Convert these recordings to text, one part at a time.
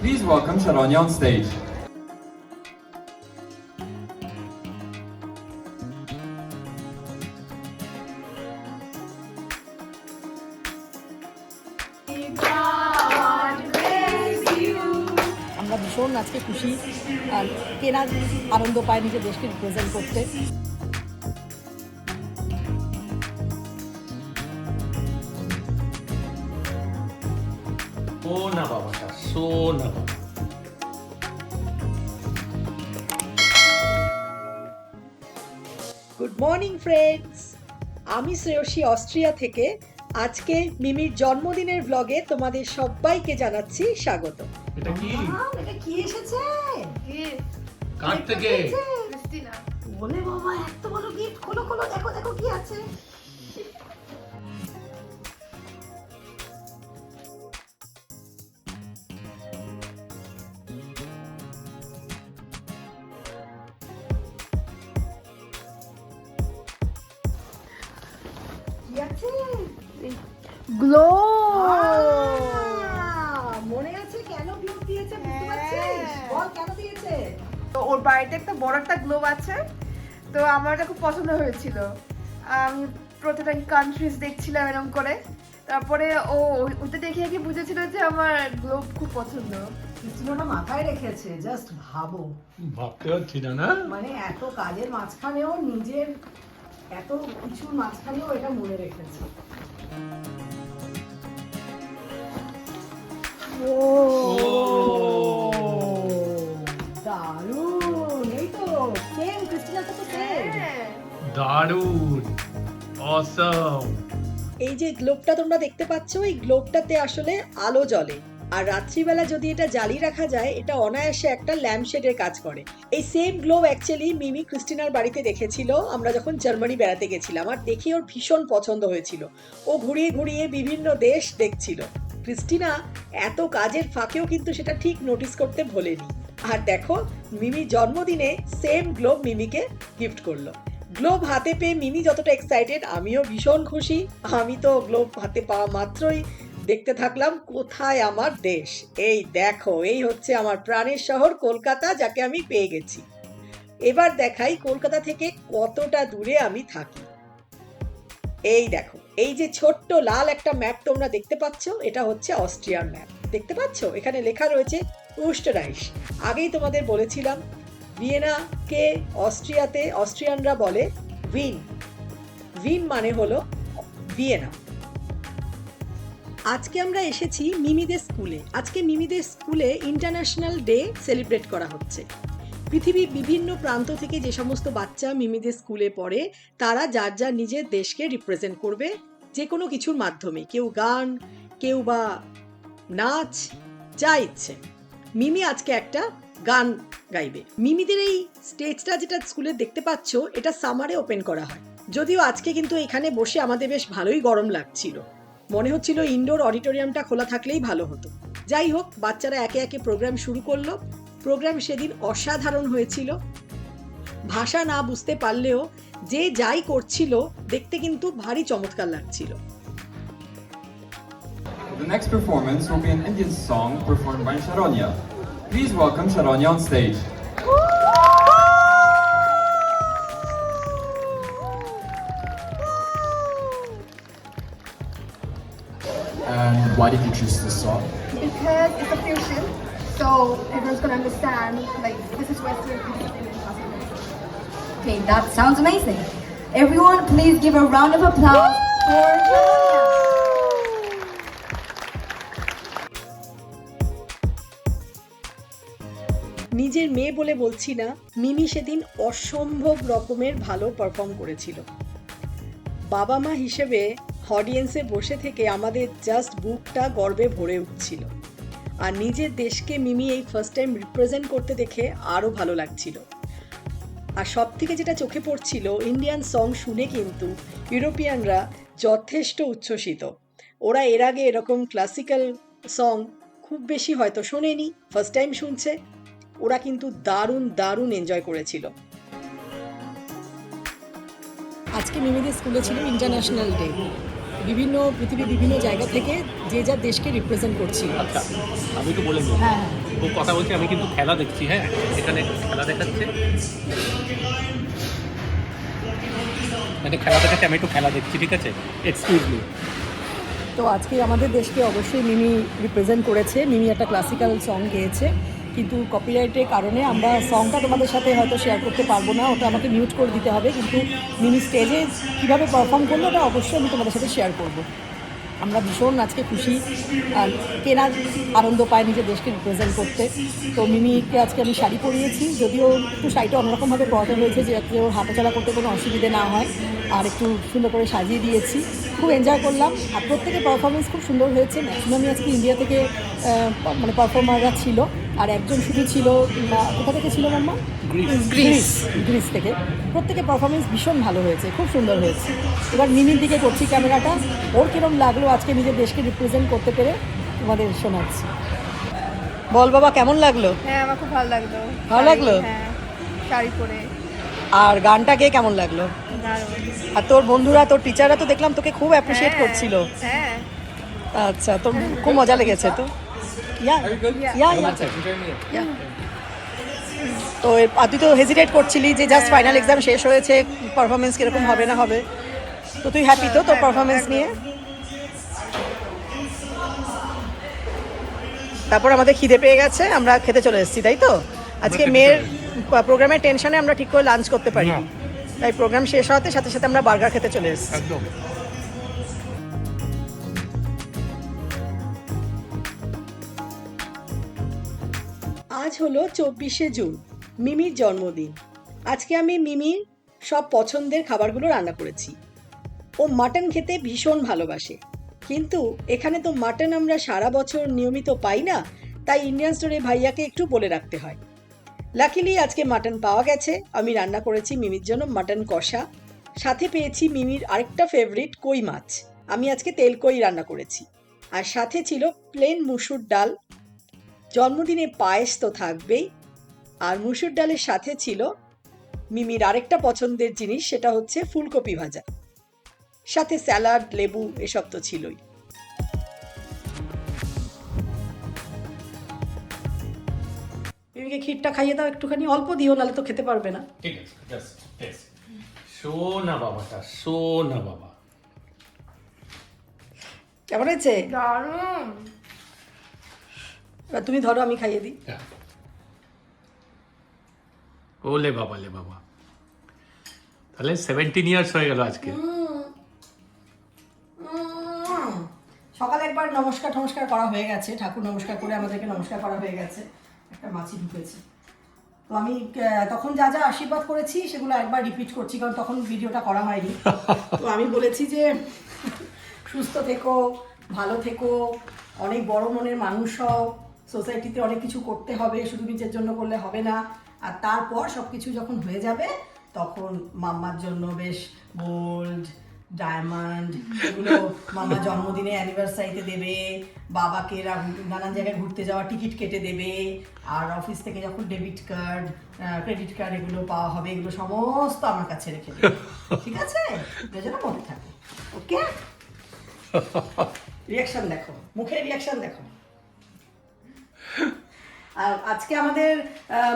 Please welcome Sharonya on stage. আমরা ভীষণ আজকে খুশি আর কেনা আনন্দ পায় নিজের দেশকে রিপ্রেজেন্ট করতে সোনা বাবাটা সোনা বাবা। গুড মর্নিং ফ্রেন্ডস আমি শ্রেয়সী অস্ট্রিয়া থেকে আজকে মিমির জন্মদিনের ব্লগে তোমাদের সবাইকে জানাচ্ছি স্বাগত। এটা কি? এটা কি এসেছে? কার থেকে? ক্রিস্টিনা। বলে বাবা এত বড় গিফট খোলো খোলো দেখো দেখো কি আছে। গ্লো মনে আছে কেন গিফট দিয়েছে বুঝতে পারছিস? হ্যাঁ। বল কেন দিয়েছে? তো ওর বাড়িতে একটা বড় একটা গ্লোব আছে তো আমার এটা খুব পছন্দ হয়েছিল। আমি প্রতিটা কান্ট্রিজ দেখছিলাম এরকম করে। তারপরে ও ওটা দেখে কি বুঝেছিল যে আমার গ্লোব খুব পছন্দ। কৃষ্ণটা মাথায় রেখেছে জাস্ট ভাবো। ভাবতে পারছি না না? মানে এত কাজের মাঝখানেও নিজের এত কিছুর মাঝখানেও এটা মনে রেখেছে। ও দারুণ। এই তো সেম ক্রিস্টিনার তো সেম হ্যাঁ। দারুণ। অসম এই যে গ্লোবটা তোমরা দেখতে পাচ্ছ এই গ্লোবটাতে আসলে আলো জ্বলে। আর রাত্রিবেলা যদি এটা জ্বালিয়ে রাখা যায় এটা অনায়াসে একটা ল্যাম্পশেডের কাজ করে। এই সেম গ্লোব অ্যাকচুয়ালি মিমি ক্রিস্টিনার বাড়িতে দেখেছিল। আমরা যখন জার্মানি বেড়াতে গেছিলাম আর দেখে ওর ভীষণ পছন্দ হয়েছিল। ও ঘুরিয়ে ঘুরিয়ে বিভিন্ন দেশ দেখছিল। ক্রিস্টিনা এত কাজের ফাঁকেও কিন্তু সেটা ঠিক নোটিস করতে ভোলেনি। আর দেখো, মিমি জন্মদিনে সেম গ্লোব মিমিকে গিফট করল। গ্লোব হাতে পেয়ে মিমি যতটা এক্সাইটেড আমিও ভীষণ খুশি। আমি তো গ্লোব হাতে পাওয়া মাত্রই দেখতে থাকলাম কোথায় আমার দেশ। এই দেখো, এই হচ্ছে আমার প্রাণের শহর কলকাতা, যাকে আমি পেয়ে গেছি। এবার দেখাই কলকাতা থেকে কতটা দূরে আমি থাকি। এই দেখো এই যে ছোট্ট লাল একটা ম্যাপ তোমরা দেখতে পাচ্ছ, এটা হচ্ছে অস্ট্রিয়ার ম্যাপ। দেখতে পাচ্ছ? এখানে লেখা রয়েছে উস্টারাইশ আগেই তোমাদের বলেছিলাম ভিয়েনাকে অস্ট্রিয়াতে অস্ট্রিয়ানরা বলে ভিন। ভিন মানে হলো ভিয়েনা। আজকে আমরা এসেছি মিমিদের স্কুলে। আজকে মিমিদের স্কুলে ইন্টারন্যাশনাল ডে সেলিব্রেট করা হচ্ছে। পৃথিবীর বিভিন্ন প্রান্ত থেকে যে সমস্ত বাচ্চা মিমিদের স্কুলে পড়ে, তারা যার যার নিজের দেশকে রিপ্রেজেন্ট করবে যে কোনো কিছুর মাধ্যমে, কেউ গান, কেউ বা নাচ, যা ইচ্ছে। মিমি আজকে একটা গান গাইবে। মিমিদের এই স্টেজটা যেটা স্কুলে দেখতে পাচ্ছ, এটা সামারে ওপেন করা হয়। যদিও আজকে কিন্তু এখানে বসে আমাদের বেশ ভালোই গরম লাগছিল। মনে হচ্ছিল ইনডোর অডিটোরিয়ামটা খোলা থাকলেই ভালো হতো। যাই হোক, বাচ্চারা একে একে প্রোগ্রাম শুরু করল। প্রোগ্রাম সেদিন অসাধারণ হয়েছিল। ভাষা না বুঝতে পারলেও যে যাই করছিল দেখতে কিন্তু ভারী চমৎকার লাগছিল The next performance will be an Indian song performed by Sharonya. Please welcome Sharonya on stage. And why did you choose this song? because it's a fusion so everyone's gonna understand like this is western this is Indian Okay, that sounds amazing. Everyone, please give a round of applause for Julia. নিজের মেয়ে বলে বলছি না মিমি সেদিন অসম্ভব রকমের ভালো perform করেছিল বাবা মা হিসেবে অডিয়েন্সে বসে থেকে আমাদের জাস্ট বুকটা গর্বে ভরে উঠছিল আর নিজের দেশকে মিমি এই ফার্স্ট টাইম রিপ্রেজেন্ট করতে দেখে আরও ভালো লাগছিল আর সব থেকে যেটা চোখে পড়ছিল ইন্ডিয়ান সং শুনে কিন্তু ইউরোপিয়ানরা যথেষ্ট উচ্ছ্বসিত। ওরা এর আগে এরকম ক্লাসিক্যাল সং খুব বেশি হয়তো শোনেনি ফার্স্ট টাইম শুনছে। ওরা কিন্তু দারুণ দারুণ এনজয় করেছিল। আজকে মিমিদের স্কুলে ছিল ইন্টারন্যাশনাল ডে বিভিন্ন পৃথিবীর বিভিন্ন জায়গা থেকে যে যার দেশকে রিপ্রেজেন্ট করছি। আচ্ছা আমি একটু বলে হ্যাঁ। ও কথা বলছি, আমি কিন্তু খেলা দেখছি হ্যাঁ? এখানে খেলা দেখাচ্ছে। মানে খেলা দেখাচ্ছে, আমি একটু খেলা দেখছি, ঠিক আছে? এক্সকিউজ মি তো আজকে আমাদের দেশকে অবশ্যই মিমি রিপ্রেজেন্ট করেছে। মিমি একটা ক্লাসিক্যাল সং গেয়েছে। কিন্তু কপিরাইটের কারণে আমরা সংটা তোমাদের সাথে হয়তো শেয়ার করতে পারব না। ওটা আমাকে মিউট করে দিতে হবে। কিন্তু মিমি স্টেজে কীভাবে পারফর্ম করল, ওটা অবশ্যই আমি তোমাদের সাথে শেয়ার করব। আমরা ভীষণ আজকে খুশি। কেনার আনন্দ পায় নিজের দেশকে রিপ্রেজেন্ট করতে। তো মিমিকে আজকে আমি শাড়ি পরিয়েছি। যদিও একটু শাড়িটা অন্যরকমভাবে পরাতে হয়েছে, যে যাতে ওর হাঁটাচলা করতে কোনো অসুবিধে না হয়। আর একটু সুন্দর করে সাজিয়ে দিয়েছি। খুব এনজয় করলাম। আর প্রত্যেকের পারফরমেন্স খুব সুন্দর হয়েছে। ম্যাক্সিমামই আজকে ইন্ডিয়া থেকে মানে পারফর্মাররা ছিল। আর একজন শুধু ছিল কোথা থেকে ছিল মাম্মা? গ্রিস গ্রিস থেকে। প্রত্যেকের পারফরমেন্স ভীষণ ভালো হয়েছে খুব সুন্দর হয়েছে। এবার মিমির দিকে করছি ক্যামেরাটা। ওর কিরম লাগল আজকে নিজের দেশকে রিপ্রেজেন্ট করতে পেরে? তোমাদের শোনাচ্ছি। বল বাবা কেমন লাগল? হ্যাঁ আমার খুব ভালো লাগল। ভালো লাগল? হ্যাঁ শাড়ি পরে। আর গানটা গে কেমন লাগল? আর তোর বন্ধুরা তোর টিচাররা তো দেখলাম তোকে খুব অ্যাপ্রিসিয়েট করছিল। হ্যাঁ। আচ্ছা তো খুব মজা লেগেছে তো? ইয়া ইয়া ইয়া। ইয়া। তো আর তুই তো হেজিটেট করছিলি যে জাস্ট ফাইনাল এক্সাম শেষ হয়েছে পারফরমেন্স কীরকম হবে না হবে? তো তুই হ্যাপি তো তোর পারফরমেন্স নিয়ে? তারপর আমাদের খিদে পেয়ে গেছে আমরা খেতে চলে এসেছি তাই তো? আজকে মেয়ের প্রোগ্রামের টেনশনে আমরা ঠিক করে লাঞ্চ করতে পারি। না। তাই প্রোগ্রাম শেষ হওয়াতে সাথে সাথে আমরা বার্গার খেতে চলে এসেছি। একদম। আজ হলো চব্বিশে জুন মিমির জন্মদিন। আজকে আমি মিমির সব পছন্দের খাবারগুলো রান্না করেছি। ও মাটন খেতে ভীষণ ভালোবাসে। কিন্তু এখানে তো মাটন আমরা সারা বছর নিয়মিত পাই না তাই ইন্ডিয়ান স্টোরে ভাইয়াকে একটু বলে রাখতে হয়। লাকিলি আজকে মাটন পাওয়া গেছে। আমি রান্না করেছি মিমির জন্য মাটন কষা। সাথে পেয়েছি মিমির আরেকটা ফেভারিট কই মাছ। আমি আজকে তেল কই রান্না করেছি। আর সাথে ছিল প্লেন মুসুর ডাল। জন্মদিনে পায়েস তো থাকবেই। আর মুসুর ডালের সাথে ছিল মিমির আরেকটা পছন্দের জিনিস, সেটা হচ্ছে ফুলকপি ভাজা। সাথে স্যালাড, লেবু, এসব তো ছিলই। মিমিকে ক্ষীরটা খাইয়ে দাও একটুখানি অল্প দিও নাহলে তো খেতে পারবে না। ঠিক আছে জাস্ট টেস শো না বাবাটা শো না বাবা। কেমন হয়েছে? দারুণ। এবার তুমি ধরো আমি খাইয়ে দিই। হ্যাঁ। ওলে বাবা লে বাবা। তাহলে সেভেন্টিন ইয়ার্স হয়ে গেল আজকে। সকালে একবার নমস্কার টমস্কার করা হয়ে গেছে ঠাকুর নমস্কার করে আমাদেরকে নমস্কার করা হয়ে গেছে। একটা মাছি ঢুকেছে। তো আমি তখন যা যা আশীর্বাদ করেছি সেগুলো একবার রিপিট করছি, কারণ তখন ভিডিওটা করা হয়নি। তো আমি বলেছি যে, সুস্থ থেকো, ভালো থেকো, অনেক বড় মনের মানুষ হও সোসাইটিতে অনেক কিছু করতে হবে, শুধু নিজের জন্য করলে হবে না। আর তারপর সব কিছু যখন হয়ে যাবে, তখন মাম্মার জন্য বেশ গোল্ড ডায়মন্ড এগুলো মামা জন্মদিনে অ্যানিভার্সারিতে দেবে বাবাকে নানান জায়গায় ঘুরতে যাওয়ার টিকিট কেটে দেবে আর অফিস থেকে যখন ডেবিট কার্ড ক্রেডিট কার্ড এগুলো পাওয়া হবে এগুলো সমস্ত আমার কাছে রেখে দেবে। ঠিক আছে? এটা যেন মনে থাকে। ওকে রিয়াকশন দেখো। মুখের রিয়াকশন দেখো। আর আজকে আমাদের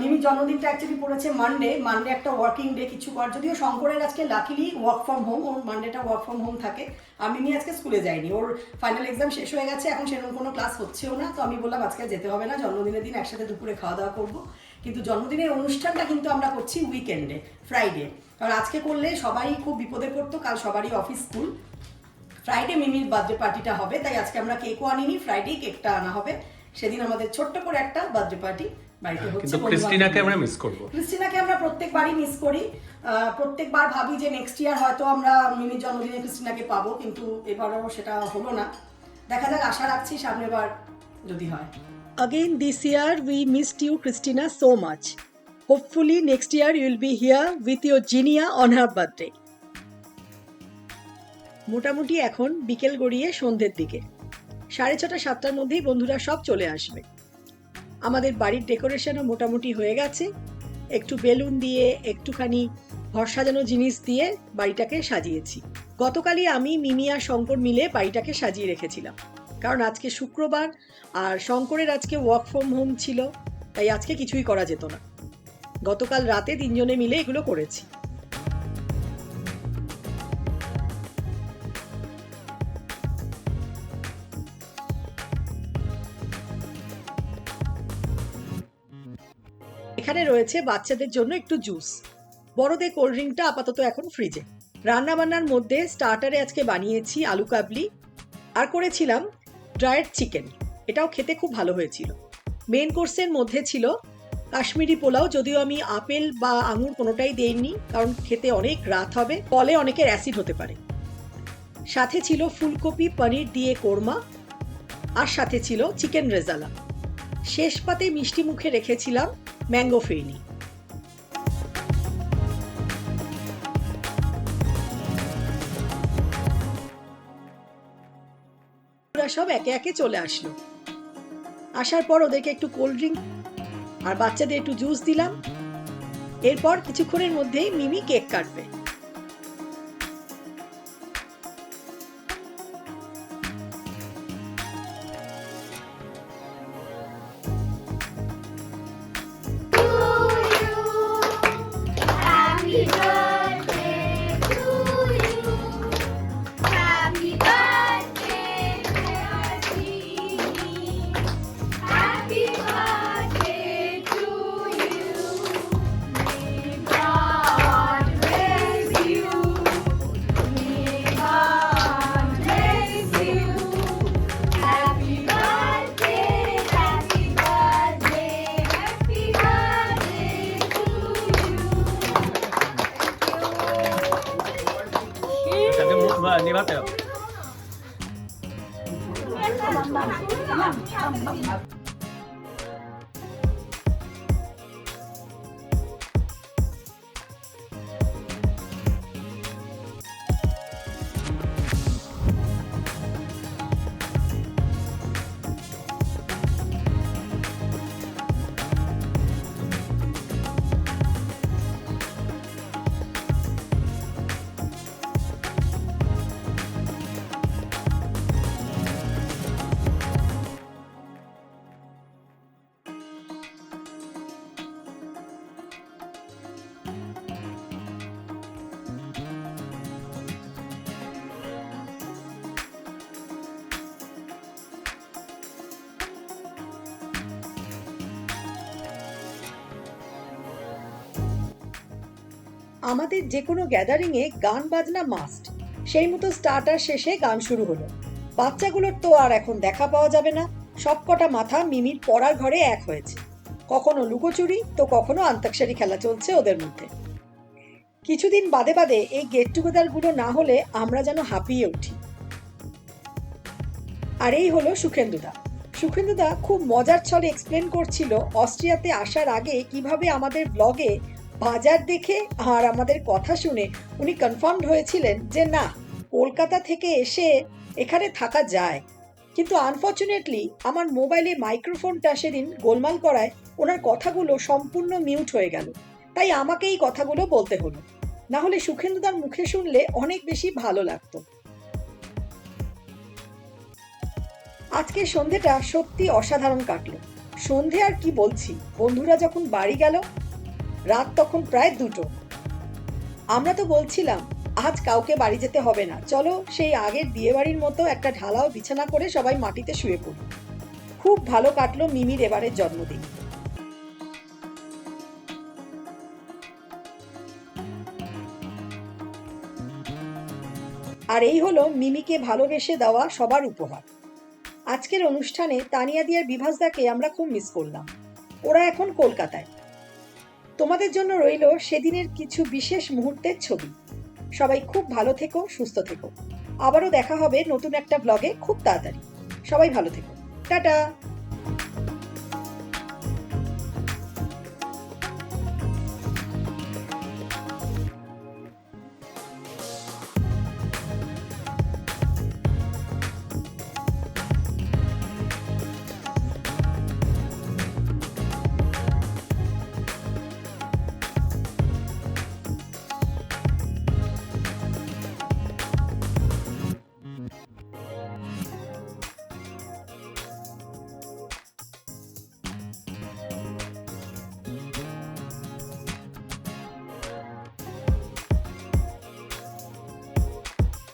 মিমির জন্মদিনটা অ্যাকচুয়ালি পড়েছে মানডে মানডে একটা ওয়ার্কিং ডে কিছু কর যদিও শঙ্করের আজকে লাকিলি ওয়ার্ক ফ্রম হোম ওর মানডেটা ওয়ার্ক ফ্রম হোম থাকে। আর মিমি আজকে স্কুলে যায়নি। ওর ফাইনাল এক্সাম শেষ হয়ে গেছে, এখন সেরকম কোনো ক্লাস হচ্ছেও না। তো আমি বললাম, আজকে যেতে হবে না, জন্মদিনের দিন একসাথে দুপুরে খাওয়া দাওয়া করব। কিন্তু জন্মদিনের অনুষ্ঠানটা কিন্তু আমরা করছি উইকেন্ডে ফ্রাইডে কারণ আজকে করলে সবাই খুব বিপদে পড়তো, কাল সবারই অফিস স্কুল ফ্রাইডে মিমির বার্থডে পার্টিটা হবে, তাই আজকে আমরা কেকও আনিনি ফ্রাইডে কেকটা আনা হবে। সেদিন আমাদের ছোট্ট করে একটা বার্থডে পার্টি বাড়িতে হচ্ছে ক্রিস্টিনাকে আমরা মিস করব। ক্রিস্টিনাকে আমরা প্রত্যেকবারই মিস করি। প্রত্যেকবার ভাবি যে নেক্সট ইয়ার হয়তো আমরা মিমির জন্মদিনে ক্রিস্টিনাকে পাবো কিন্তু এবারও সেটা হলো না। দেখা যাক আশা রাখছি সামনের বার যদি হয়। Again this year we missed you Christina so much. Hopefully next year you will be here with your Ginia on her birthday. মোটামুটি এখন বিকেল গড়িয়ে সন্ধ্যের দিকে। সাড়ে ছটা, সাতটার মধ্যেই বন্ধুরা সব চলে আসবে। আমাদের বাড়ির ডেকোরেশনও মোটামুটি হয়ে গেছে। একটু বেলুন দিয়ে, একটুখানি ঘর সাজানো জিনিস দিয়ে বাড়িটাকে সাজিয়েছি। গতকালই আমি, মিমি আর শঙ্কর মিলে বাড়িটাকে সাজিয়ে রেখেছিলাম। কারণ আজকে শুক্রবার আর শঙ্করের আজকে ওয়ার্ক ফ্রম হোম ছিল, তাই আজকে কিছুই করা যেত না। গতকাল রাতে তিনজনে মিলে এগুলো করেছি। এখানে রয়েছে বাচ্চাদের জন্য একটু জুস। বড়দের কোল্ড ড্রিঙ্কটা আপাতত এখন ফ্রিজে। রান্না বান্নার মধ্যে স্টার্টারে আজকে বানিয়েছি আলু কাবলি। আর করেছিলাম ড্রায়েড চিকেন। এটাও খেতে খুব ভালো হয়েছিল। মেন কোর্সের মধ্যে ছিল কাশ্মীরি পোলাও, যদিও আমি আপেল বা আঙুর কোনোটাই দেইনি, কারণ খেতে অনেক রাত হবে। ফলে অনেকের অ্যাসিড হতে পারে। সাথে ছিল ফুলকপি, পনির দিয়ে কোরমা। আর সাথে ছিল চিকেন রেজালা। শেষ পাতে মিষ্টি মুখে রেখেছিলাম ম্যাঙ্গো ফিরনি সব একে একে চলে আসলো। আসার পর ওদেরকে একটু কোল্ড ড্রিঙ্ক আর বাচ্চাদের একটু জুস দিলাম। এরপর কিছুক্ষণের মধ্যেই মিমি কেক কাটবে। তাকে মুখ নিভাতে হবে আমাদের যে কোনো গ্যাদারিংয়ে গান বাজনা মাস্ট। সেই মতো স্টার্টার শেষে গান শুরু হলো। বাচ্চাগুলোর তো আর এখন দেখা পাওয়া যাবে না। সবকটা মাথা মিমির পড়ার ঘরে এক হয়েছে। কখনো লুকোচুরি, তো কখনো আন্তাক্ষরী খেলা চলছে ওদের মধ্যে। কিছুদিন বাদে বাদে এই গেট টুগেদারগুলো না হলে আমরা যেন হাঁপিয়ে উঠি। আর এই হলো সুখেন্দুদা। সুখেন্দুদা খুব মজার ছলে এক্সপ্লেন করছিল অস্ট্রিয়াতে আসার আগে কীভাবে আমাদের ব্লগে বাজার দেখে আর আমাদের কথা শুনে উনি কনফার্মড হয়েছিলেন যে না, কলকাতা থেকে এসে এখানে থাকা যায়। কিন্তু আনফর্চুনেটলি আমার মোবাইলে মাইক্রোফোনটা সেদিন গোলমাল করায় ওনার কথাগুলো সম্পূর্ণ মিউট হয়ে গেল। তাই আমাকে এই কথাগুলো বলতে হলো। না হলে সুখেন্দুদার মুখে শুনলে অনেক বেশি ভালো লাগতো। আজকে সন্ধেটা সত্যি অসাধারণ কাটলো। সন্ধে আর কি বলছি? বন্ধুরা যখন বাড়ি গেল রাত তখন প্রায় দুটো। আমরা তো বলছিলাম, আজ কাউকে বাড়ি যেতে হবে না। চলো সেই আগের বিয়ে বাড়ির মতো একটা ঢালাও বিছানা করে সবাই মাটিতে শুয়ে পড়ি। খুব ভালো কাটলো মিমির এবারের জন্মদিন। আর এই হলো মিমিকে ভালোবেসে দেওয়া সবার উপহার। আজকের অনুষ্ঠানে তানিয়া দিয়ার বিভাসদাকে আমরা খুব মিস করলাম। ওরা এখন কলকাতায়। তোমাদের জন্য রইল সেদিনের কিছু বিশেষ মুহূর্তের ছবি। সবাই খুব ভালো থেকো, সুস্থ থেকো। আবারও দেখা হবে নতুন একটা ব্লগে খুব তাড়াতাড়ি। সবাই ভালো থেকো। টাটা!